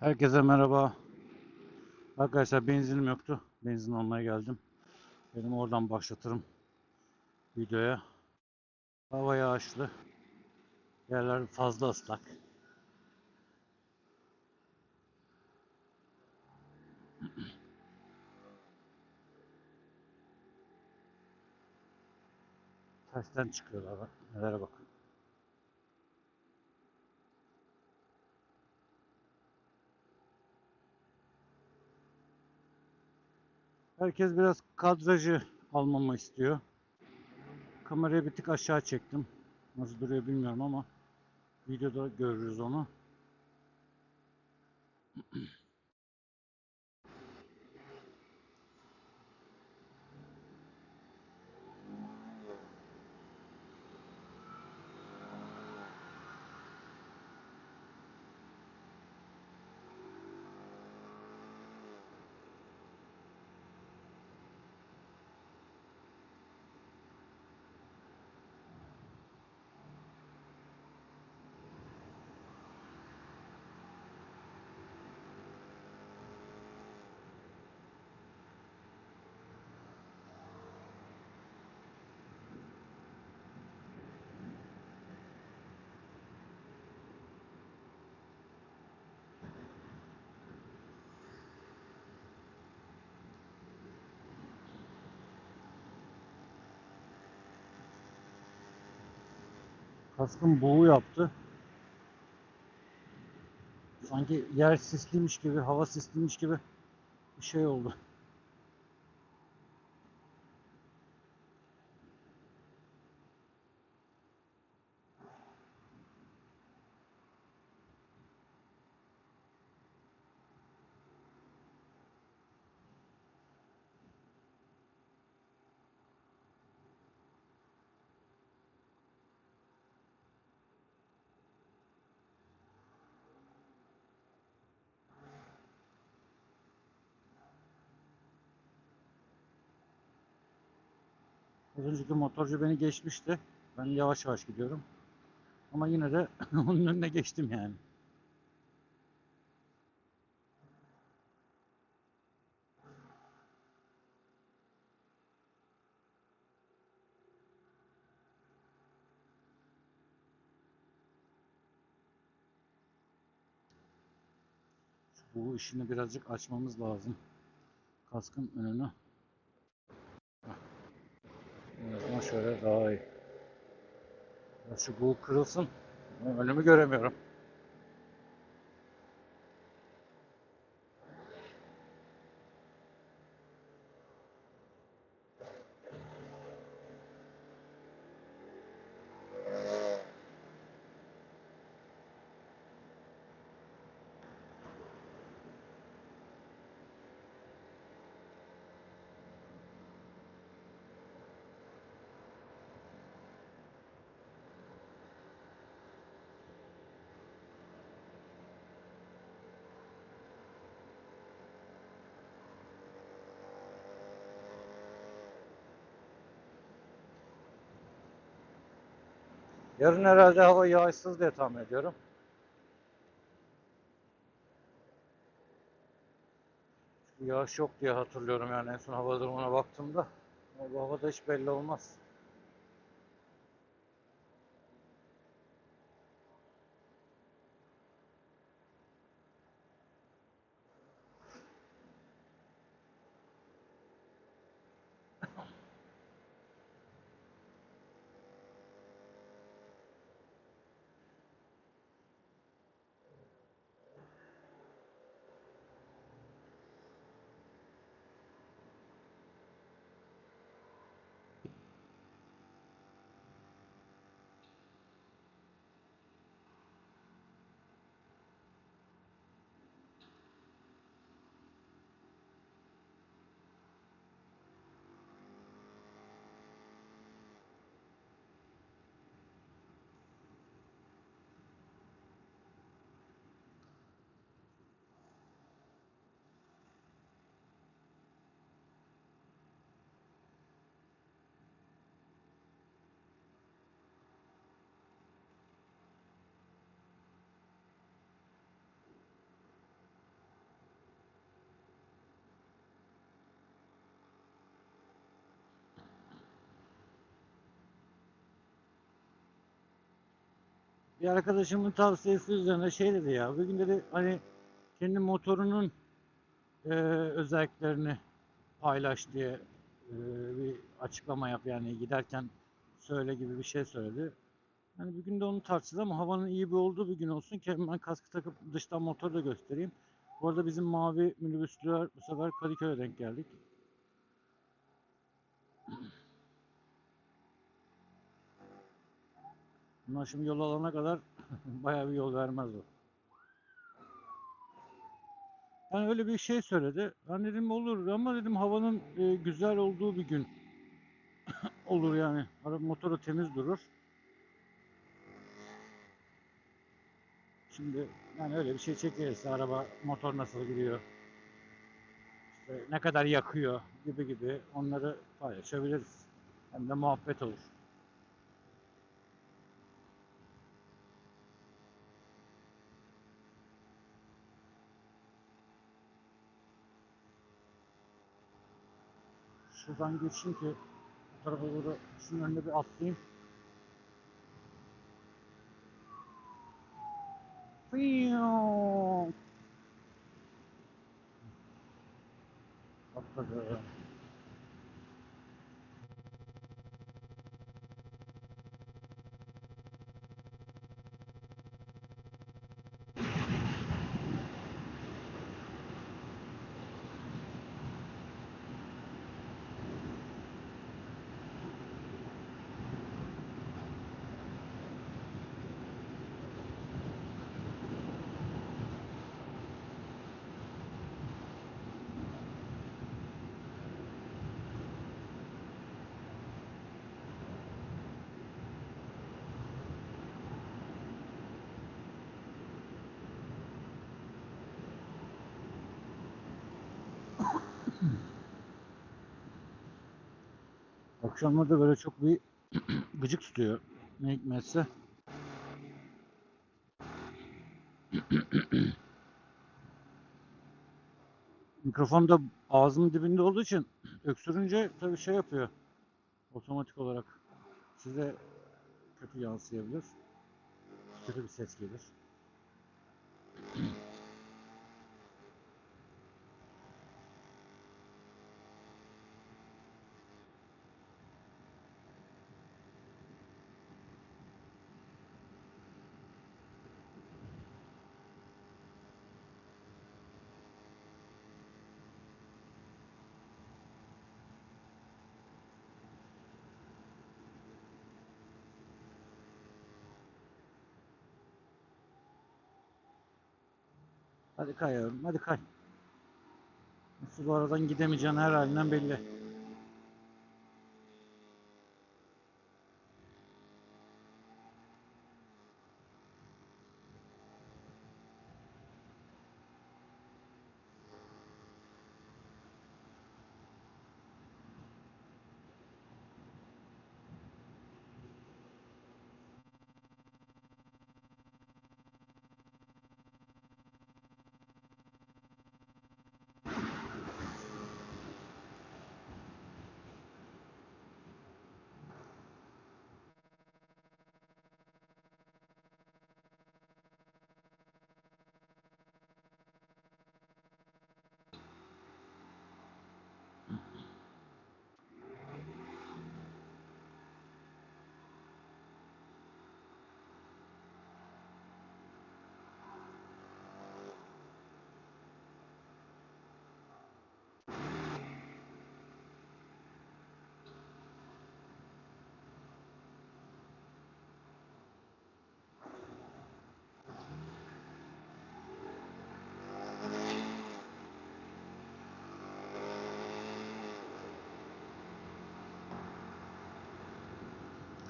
Herkese merhaba. Arkadaşlar benzinim yoktu. Benzin almaya geldim. Dedim oradan başlatırım videoya. Hava yağışlı. Yerler fazla ıslak. Tersten çıkıyorlar. Nelere bakın. Herkes biraz kadrajı almamı istiyor. Kamerayı bir tık aşağı çektim. Nasıl duruyor bilmiyorum ama videoda görürüz onu. Kaskım buğu yaptı. Sanki yer sisliymiş gibi, hava sisliymiş gibi bir şey oldu. Az önceki motorcu beni geçmişti. Ben yavaş yavaş gidiyorum. Ama yine de onun önüne geçtim yani. Bu işini birazcık açmamız lazım. Kaskın önünü. En azından şöyle daha iyi. Şu bu kırılsın. Önümü göremiyorum. Yarın herhalde hava yağışsız diye tahmin ediyorum. Çünkü yağış yok diye hatırlıyorum yani en son hava durumuna baktığımda. Ama bu havada hiç belli olmaz. Bir arkadaşımın tavsiyesi üzerine şey dedi ya. Bir gün dedi hani kendi motorunun e, özelliklerini paylaş diye e, bir açıklama yap yani giderken söyle gibi bir şey söyledi. Hani bir gün de onu tartışacağız ama havanın iyi bir olduğu bir gün olsun ki ben kaskı takıp dıştan motoru da göstereyim. Bu arada bizim mavi minibüsçüler bu sefer Kadıköy'e denk geldik. Bunlar şimdi yol alana kadar bayağı bir yol vermez o. Yani öyle bir şey söyledi. Ben dedim olur ama dedim havanın e, güzel olduğu bir gün olur yani. Araba motoru temiz durur. Şimdi yani öyle bir şey çekeriz. Araba motor nasıl gidiyor? İşte ne kadar yakıyor gibi gibi onları paylaşabiliriz. Hem de muhabbet olur. Şuradan geçeyim ki bu tarafa doğru şunun önüne bir atlayayım. Fiyoo. Atladı. Akşamları da böyle çok bir gıcık tutuyor. Ne hikmetse. Mikrofon da ağzımın dibinde olduğu için öksürünce tabii şey yapıyor. Otomatik olarak size kötü yansıyabilir. Kötü bir ses gelir. Hadi kay yavrum, hadi kay. Nasıl bu aradan gidemeyeceğin her halinden belli.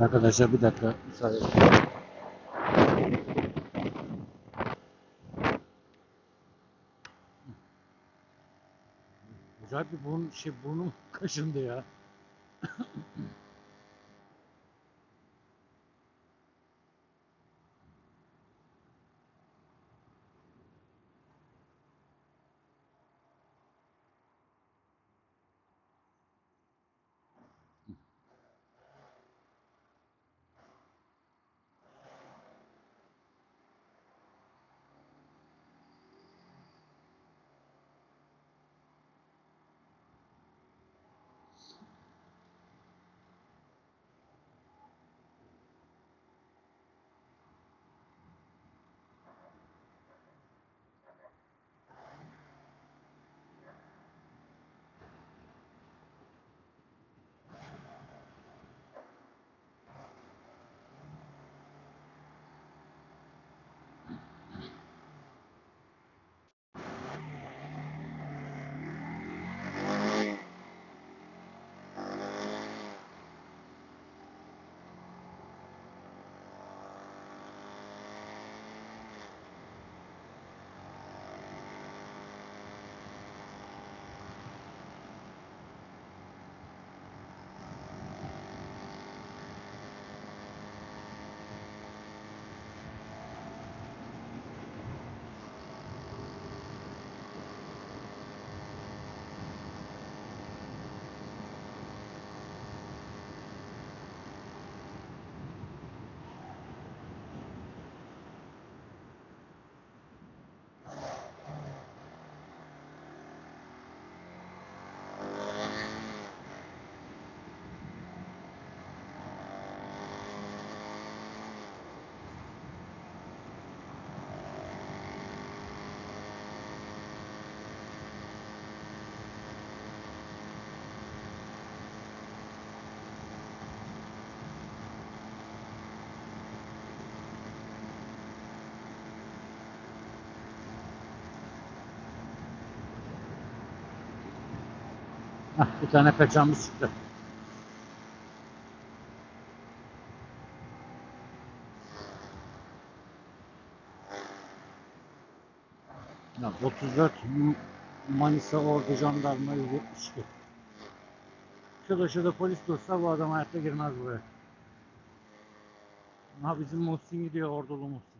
Arkadaşlar bir dakika müsaade edin. Acayip bir burun, şey, burnum kaşındı ya. Hah, bir tane kaçağımız çıktı. Ya 34 M- Manisa Ordu Jandarma 172. Şurada şurada polis dursa bu adam hayatta girmez buraya. Ha bizim Muhsin gidiyor ordulu Muhsin.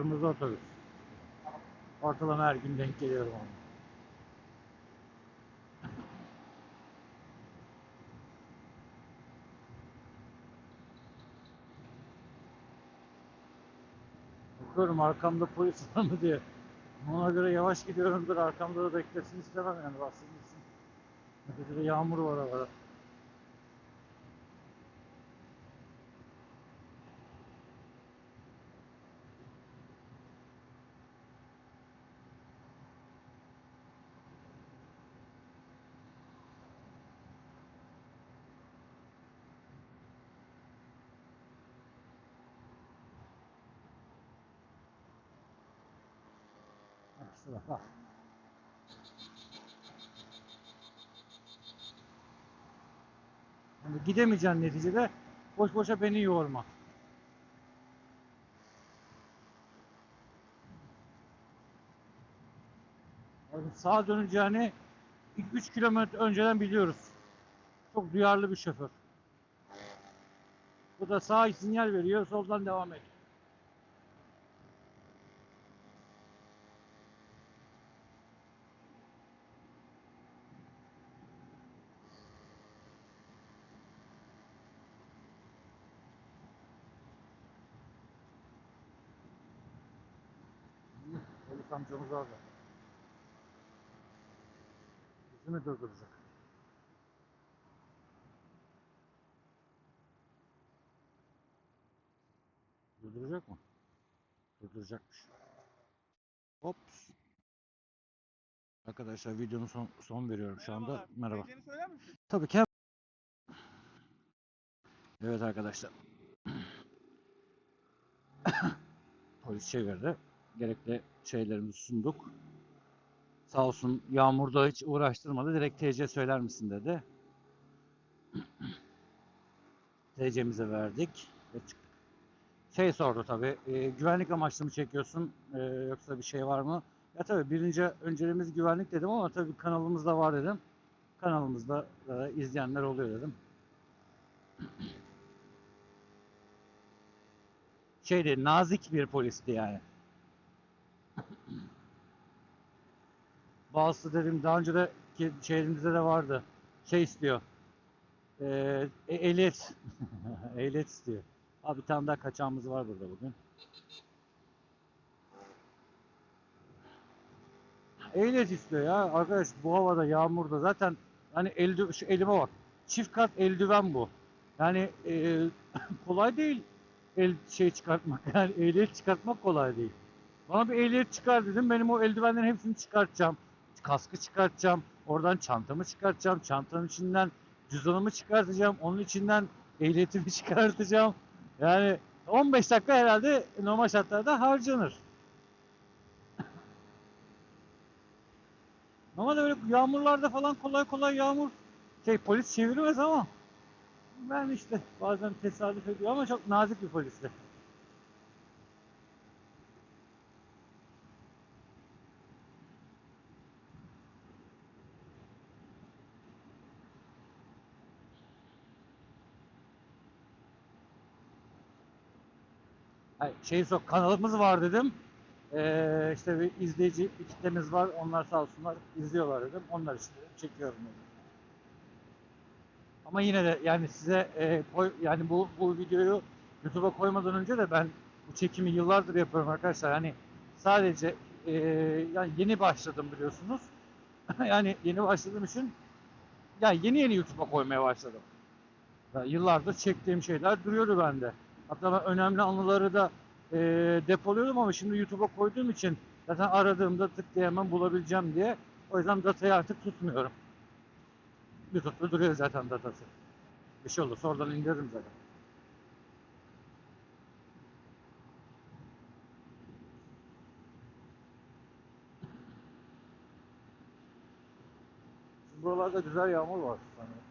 Kırmızı otobüs. Ortalama her gün denk geliyorum ona. Bakıyorum arkamda polis var mı diye. Ona göre yavaş gidiyorumdur. Arkamda da beklesin istemem yani bassın gitsin. Neticede yağmur var havada. Bak bak. Yani gidemeyeceksin neticede. Boş boşa beni yorma. Yani sağa döneceğini 3 kilometre önceden biliyoruz. Çok duyarlı bir şoför. Bu da sağa sinyal veriyor, soldan devam et. Amcamız orada. Bizi mi durduracak? Durduracak mı? Durduracakmış. Ops. Arkadaşlar videonun son, son veriyorum şu anda. Merhaba. Tabii ki. Evet arkadaşlar. Polis çevirdi. Gerekli şeylerimizi sunduk. Sağ olsun yağmurda hiç uğraştırmadı. Direkt TC söyler misin dedi. TC'mize verdik. Şey sordu tabii. e, güvenlik amaçlı mı çekiyorsun? e, yoksa bir şey var mı? Ya tabii birinci önceliğimiz güvenlik dedim ama tabii kanalımızda var dedim. Kanalımızda e, izleyenler oluyor dedim. Şeydi nazik bir polisti yani. Bazısı dedim daha önce de şehrimizde de vardı. Şey istiyor. Ee, e- ehliyet. ehliyet istiyor. Abi bir tane daha kaçağımız var burada bugün. Ehliyet istiyor ya. Arkadaş bu havada yağmurda zaten hani elde, şu elime bak. Çift kat eldiven bu. Yani e, kolay değil el şey çıkartmak. Yani ehliyet çıkartmak kolay değil. Bana bir ehliyet çıkar dedim. Benim o eldivenlerin hepsini çıkartacağım. Kaskı çıkartacağım. Oradan çantamı çıkartacağım. Çantanın içinden cüzdanımı çıkartacağım. Onun içinden ehliyetimi çıkartacağım. Yani 15 dakika herhalde normal şartlarda harcanır. Normalde öyle yağmurlarda falan kolay kolay yağmur şey polis çevirmez ama ben işte bazen tesadüf ediyor ama çok nazik bir polisti. Hayır, şey sok kanalımız var dedim. Ee, işte bir izleyici bir kitlemiz var. Onlar sağ olsunlar izliyorlar dedim. Onlar için çekiyorum dedim. Ama yine de yani size e, koy, yani bu bu videoyu YouTube'a koymadan önce de ben bu çekimi yıllardır yapıyorum arkadaşlar. Hani sadece e, yani yeni başladım biliyorsunuz. yani yeni başladığım için yani yeni yeni YouTube'a koymaya başladım. Ya yıllardır çektiğim şeyler duruyordu bende. Hatta ben önemli anıları da e, depoluyordum ama şimdi YouTube'a koyduğum için zaten aradığımda tık diye hemen bulabileceğim diye. O yüzden datayı artık tutmuyorum. YouTube'da duruyor zaten datası. Bir şey olursa oradan indiririm zaten. Buralarda güzel yağmur var sanırım.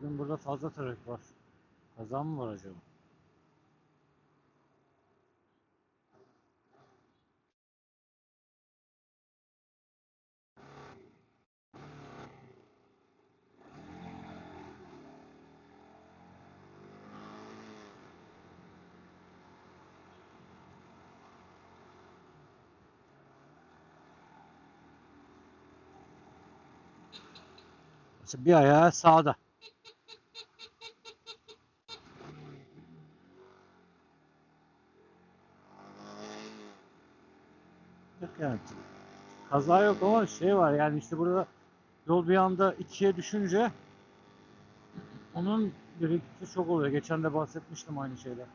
Bugün burada fazla trafik var. Kaza mı var acaba? Bir ayağı sağda. Yok yani. Kaza yok ama şey var yani işte burada yol bir anda ikiye düşünce onun birikintisi çok oluyor. Geçen de bahsetmiştim aynı şeyden.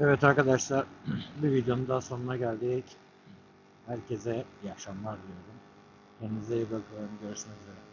Evet arkadaşlar bir videonun daha sonuna geldik. Herkese iyi akşamlar diliyorum. Kendinize iyi bakın. Görüşmek üzere.